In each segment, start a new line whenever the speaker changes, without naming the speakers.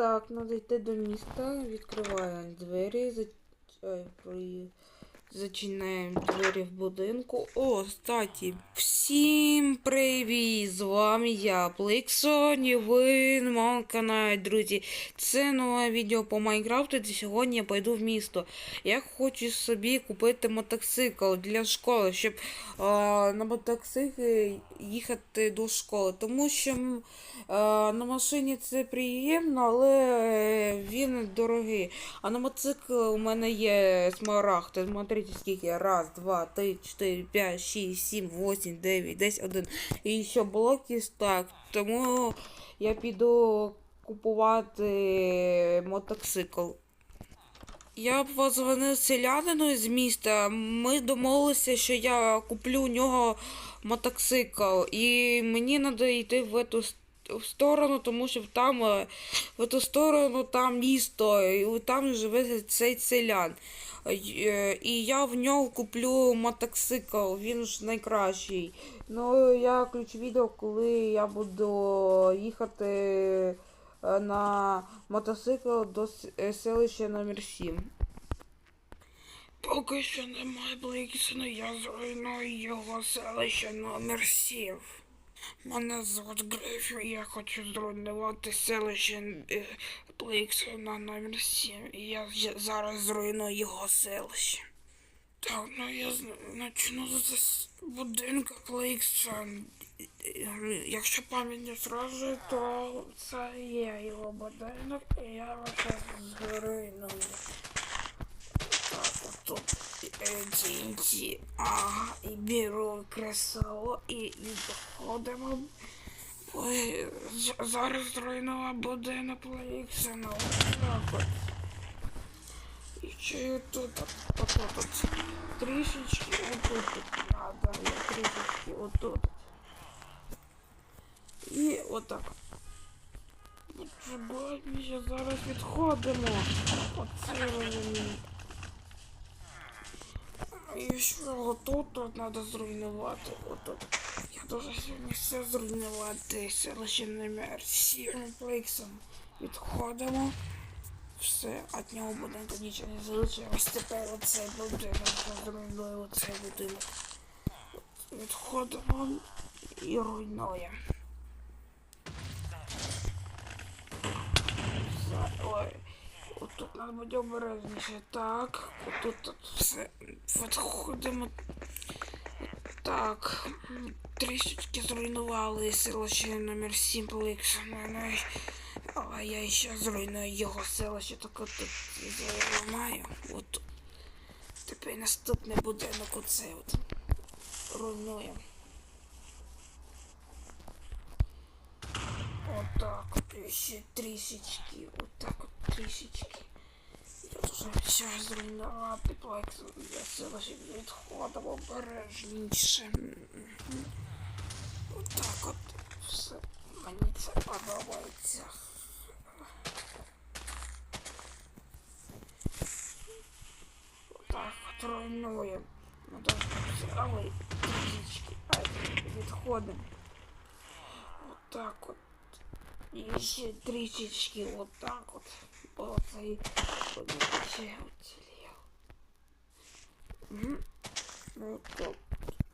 так, треба йти до міста, відкриваємо двері, за... Ой. Зачиняємо двері в будинку. О, кстати, всім привіт! З вами я, Пликсон, і ви на моєму каналі, друзі. Це нове відео по Майнкрафту, і сьогодні я пойду в місто. Я хочу собі купити мотоцикл для школи, щоб а, на мотоциклі їхати до школи. Тому що а, на машині це приємно, але е, він дорогий. А на мотоцикл у мене є смарагд. Смотрите, скільки. Раз, два, три, чотири, п'ять, шість, сім, восемь, дев'ять, десять, один. І ще блоки так. Тому я піду купувати мотоцикл. Я позвонив селянину з міста. Ми домовилися, що я куплю у нього мотоцикл. І мені треба йти в эту в сторону, тому що там е, в ту сторону там місто, і там живе цей селян. Е, е, І я в нього куплю мотоцикл, він ж найкращий. Ну, я включу відео, коли я буду їхати на мотоцикл до селища номер 7. Поки що немає Блейксона, я зруйную його селище номер 7. Мене звуть Гриф, і я хочу зруйнувати селище е, Блейксона номер 7. І я зараз зруйную його селище. Так, ну я начну з будинку Блейксон. Якщо пам'ять не зразу, то це є його будинок, і я його зруйную. Так, вот TNT. Ага, і беру кресало і, і доходимо. Ой, зараз зруйнова будинок Лейксена. Так от. І ще тут, отут, от, трішечки, отут тут надо, я трішечки отут. І отак. От ми зараз відходимо. Оце вони. І що тут тут треба зруйнувати. Отут. Я дуже сьогодні все зруйнувати. Номер 7 Плейксом. Відходимо. Все, від нього будинку нічого не залишилось. Тепер оцей будинок я зруйную оцей будинок. Відходимо і руйнуємо. Все, ой. Тут треба бути обережніше. Так, отут тут все відходимо. Так, трішечки зруйнували селище номер 7 Пликсона. Але я ще зруйную його селище, так от тут зламаю. От тут. Тепер наступний будинок оцей от. Руйнуємо. Отак от ще трішечки, отак от трішечки. Я вже все зруйнувати плексом для себе ще відходимо обережніше. Мгм. Отак от все. Мені це подобається. Отак от руйнуємо. Ну так все, але трішечки. Ай, відходимо. Отак от. І ще трішечки отак от. Бо цей будинок ще уцілів. Угу. Отак.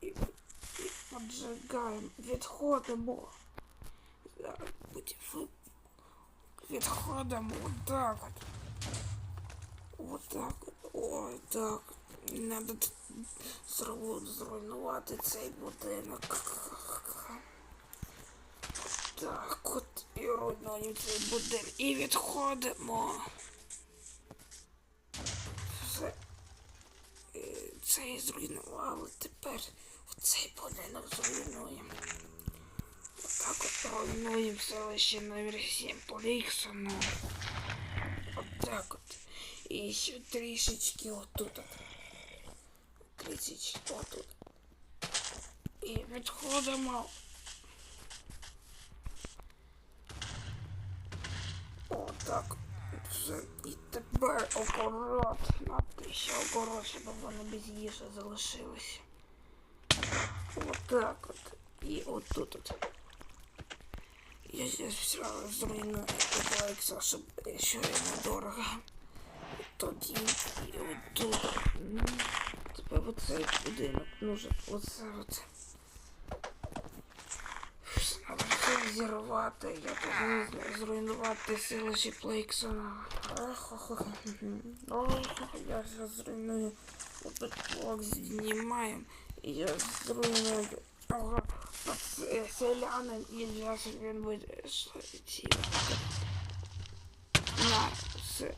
І, і поджигаємо. Відходимо. Зараз буде ви- Відходимо отак от. Отак от. Ой, так. Надо т- зру- зруйнувати цей будинок. Так, от і цей будинок. І відходимо. Е, Цей зруйнували. Тепер цей будинок зруйнуємо. Отак от руйнуємо селище номер 7 Поліксону. Отак от. І ще трішечки отут. от. Трішечки отут. І відходимо. Отак. Все. І тепер оборот. Надо ще оборот, щоб воно без їжі залишилося. Отак от. І отут от. Я здесь все зруйную Лекса, щоб ще недорого. Тоді і отут. Тепер оцей будинок нужен. Оце от. Треба все зірвати. Я повинен зруйнувати селище Плейксона. Я зараз зруйную. Блок знімаємо. І я зруйную. Селянин, і зараз він буде ці. На, все.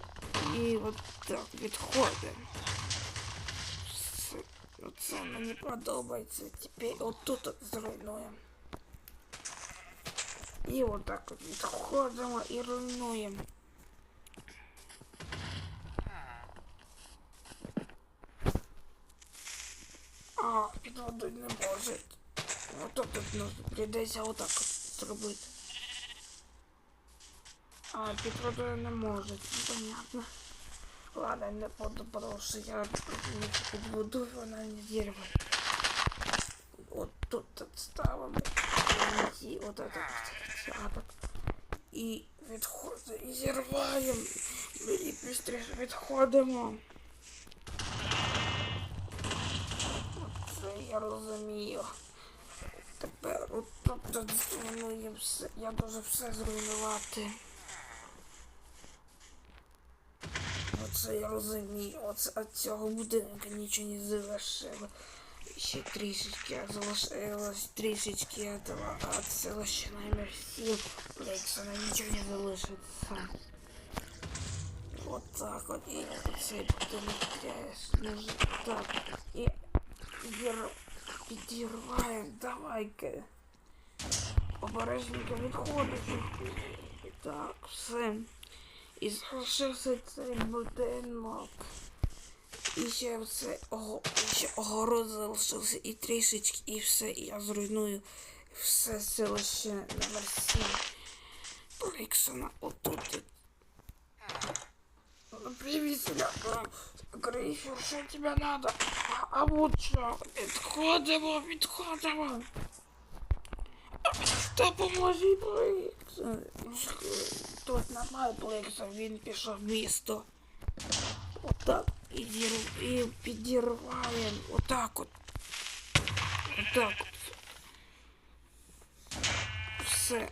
І от так відходимо. Оце мені подобається. Тепер отут от зруйнуємо. І отак от відходимо і руйнуємо. А, під водою не може. Ото тут ну, прийдеться отак от зробити. А, під водою не може, ну, понятно. Ладно, не буду, потому что я під водою вона не дерево. Вот тут отставимо. І от это Сядок. І відходимо, і зірваємо. І швидше відходимо. Це я розумію. Тепер отут от зруйнуємо все. Я дуже все зруйнувати. Оце я розумію. Оце від цього будинку нічого не залишило. Ще трішечки залишилось трішечки этого от селища номер 7. Лексона нічого не залишиться. Вот так вот. І цей тряс. Нужно так. І підір... підірваємо. Давай-ка. Обережненько відходимо. Так, все. І залишився цей будинок. І ще все ого, ще огород залишився і трішечки, і все, і я зруйную все селище номер 7. Бліксона, отут. Ну, Привіт, Грифер, що тебе надо? А, вот що? Відходимо, відходимо. Допоможи, Бліксон. Тут немає Бліксон, він пішов в місто. Отак. І, дір... і підірваємо. Отак от. Отак от. Все.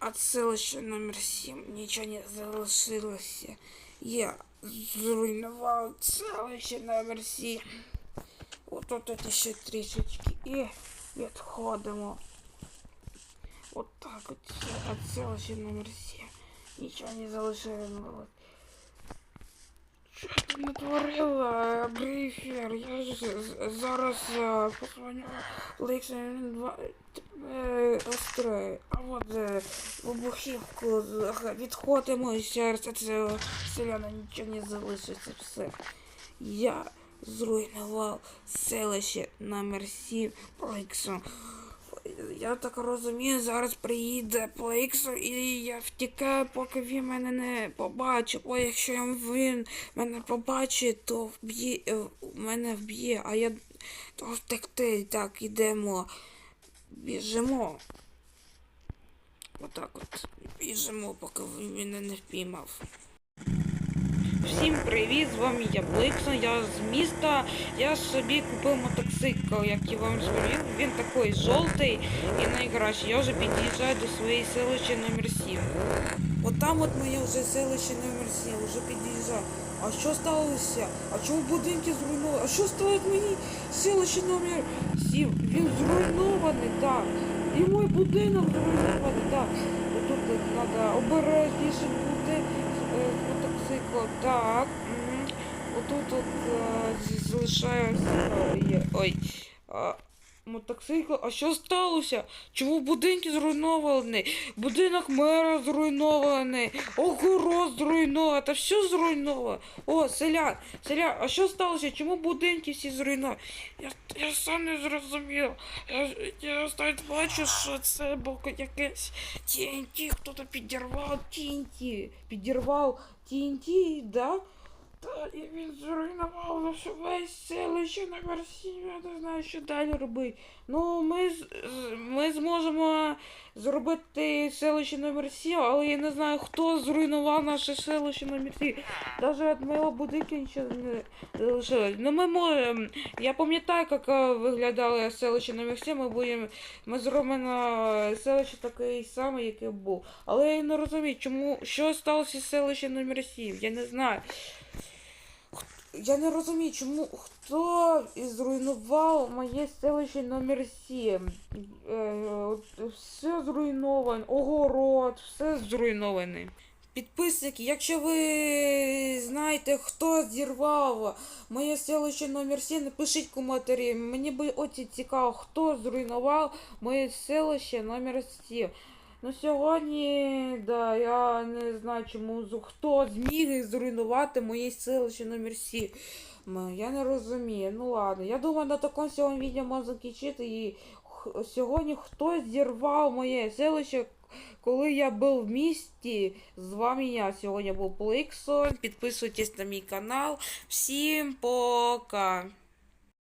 От селища номер 7 нічого не залишилося. Я зруйнував селище номер 7. От тут ще трішечки. І відходимо. Отак от. От селища номер 7. Нічого не залишилось. Натворила, Грейфер? Я ж зараз е, позвоню Лексі, два тебе. А от е, вибухівку відходимо і ще раз це селяна нічого не залишиться все. Я зруйнував селище номер 7 Лексом. Я так розумію, зараз приїде Плейксо і я втікаю, поки він мене не побачить. Бо якщо він мене побачить, то вб'є е, мене вб'є, а я то втекти. Так, ідемо. Біжимо. Отак от. Біжимо, поки він мене не впіймав. Всім привіт, з вами я Бликсон, я з міста. Я собі купив мотоцикл, як я вам розповів. Він такий жовтий і найкращий. Я вже під'їжджаю до своєї селища номер 7. От там от моє вже селище номер 7, вже під'їжджаю. А що сталося? А чому будинки зруйновані? А що стало з моїй селище номер 7? Він зруйнований, так. І мій будинок зруйнований, так. Тут треба обережніше бути мотоциклом. Так. Отут от е, з- залишаюся. є- Ой. Мотоцикл. А що сталося? Чому будинки зруйновані? Будинок мера зруйнований. Огород зруйнований. Та все зруйновано. О, селян, селян, а що сталося? Чому будинки всі зруйновані? Я, я сам не зрозумів. Я, я навіть бачу, що це було якесь TNT, хто-то підірвав TNT. Підірвав TNT, да? Та і він зруйнував наше весь селище номер 7, я не знаю, що далі робити. Ну, ми, ми зможемо зробити селище номер 7, але я не знаю, хто зруйнував наше селище номер 7. Навіть від моєго будинку нічого не залишилось. Ну, ми можемо. Я пам'ятаю, як виглядало селище номер 7, ми будемо. Ми зробимо селище таке саме, яке був. Але я не розумію, чому що сталося з селищем номер 7. Я не знаю. Я не розумію, чому хто зруйнував моє селище номер 7. Е, все зруйновано, огород, все зруйноване. Підписники, якщо ви знаєте, хто зірвав моє селище номер 7, напишіть коментарі. Мені би оці цікаво, хто зруйнував моє селище номер 7. Ну сьогодні, да, я не знаю, чому хто зміг зруйнувати моє селище номер 7. Я не розумію. Ну ладно. Я думаю, на такому сьогодні відео можна закінчити. І сьогодні хтось зірвав моє селище, коли я був в місті. З вами я сьогодні був Пликсон. Підписуйтесь на мій канал. Всім пока!